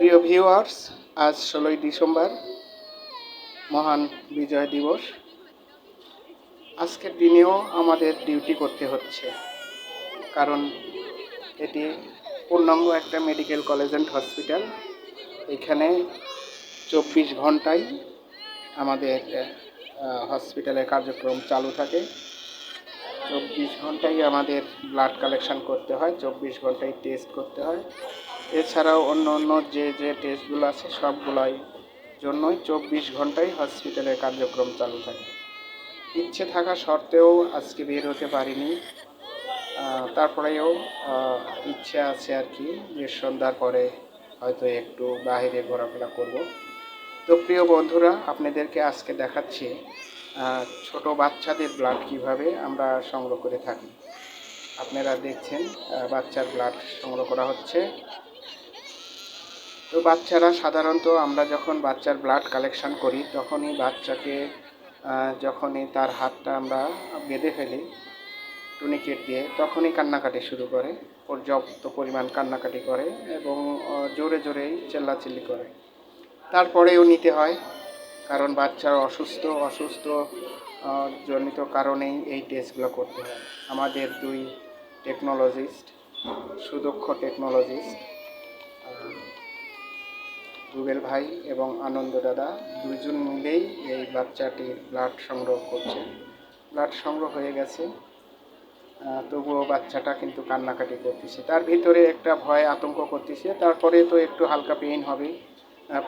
প্রিয় ভিউয়ার্স আজ ষোলোই ডিসেম্বর, মহান বিজয় দিবস। আজকের দিনেও আমাদের ডিউটি করতে হচ্ছে, কারণ এটি পূর্ণাঙ্গ একটা মেডিকেল কলেজ অ্যান্ড হসপিটাল এখানে চব্বিশ ঘন্টায় আমাদের হসপিটালের কার্যক্রম চালু থাকে। চব্বিশ ঘন্টায় আমাদের ব্লাড কালেকশন করতে হয়, চব্বিশ ঘন্টায় টেস্ট করতে হয়। এছাড়াও অন্য অন্য যে যে টেস্টগুলো আছে, সবগুলোই জন্যই চব্বিশ ঘন্টায় হসপিটালের কার্যক্রম চালু থাকে। ইচ্ছে থাকা সত্ত্বেও আজকে বের হতে পারিনি। তারপরেও ইচ্ছে আছে আর কি, যে সন্ধ্যার পরে হয়তো একটু বাইরে ঘোরাফেরা করব। তো প্রিয় বন্ধুরা, আপনাদেরকে আজকে দেখাচ্ছি ছোট বাচ্চাদের ব্লাড কীভাবে আমরা সংগ্রহ করে থাকি। আপনারা দেখছেন বাচ্চার ব্লাড সংগ্রহ করা হচ্ছে। তো বাচ্চারা সাধারণত আমরা যখন বাচ্চার ব্লাড কালেকশন করি, তখনই বাচ্চাকে যখনই তার হাতটা আমরা বেঁধে ফেলি টুনিকেট দিয়ে, তখনই কান্নাকাটি শুরু করে। পর্যাপ্ত পরিমাণ কান্নাকাটি করে এবং জোরে জোরেই চেল্লাচিল্লি করে। তারপরেও নিতে হয়, কারণ বাচ্চার অসুস্থ অসুস্থ জনিত কারণেই এই টেস্টগুলো করতে হয়। আমাদের দুই টেকনোলজিস্ট সুদক্ষ টেকনোলজিস্ট রুবেল ভাই এবং আনন্দ দাদা দুজন মিলেই এই বাচ্চাটির ব্লাড সংগ্রহ করছে। ব্লাড সংগ্রহ হয়ে গেছে। তবুও বাচ্চাটা কিন্তু কান্নাকাটি করতেছে। তার ভিতরে একটা ভয়, আতঙ্ক করতেছে। তারপরে তো একটু হালকা পেইন হবে।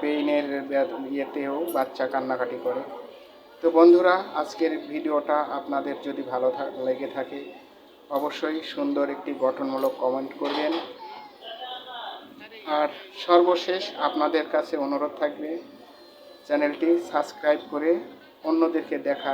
পেইনের ইয়েতেও বাচ্চা কান্নাকাটি করে। তো বন্ধুরা, আজকের ভিডিওটা আপনাদের যদি ভালো লেগে থাকে, অবশ্যই সুন্দর একটি গঠনমূলক কমেন্ট করবেন। আর সর্বশেষ আপনাদের কাছে অনুরোধ থাকবে চ্যানেলটি সাবস্ক্রাইব করে অন্যদেরকে দেখা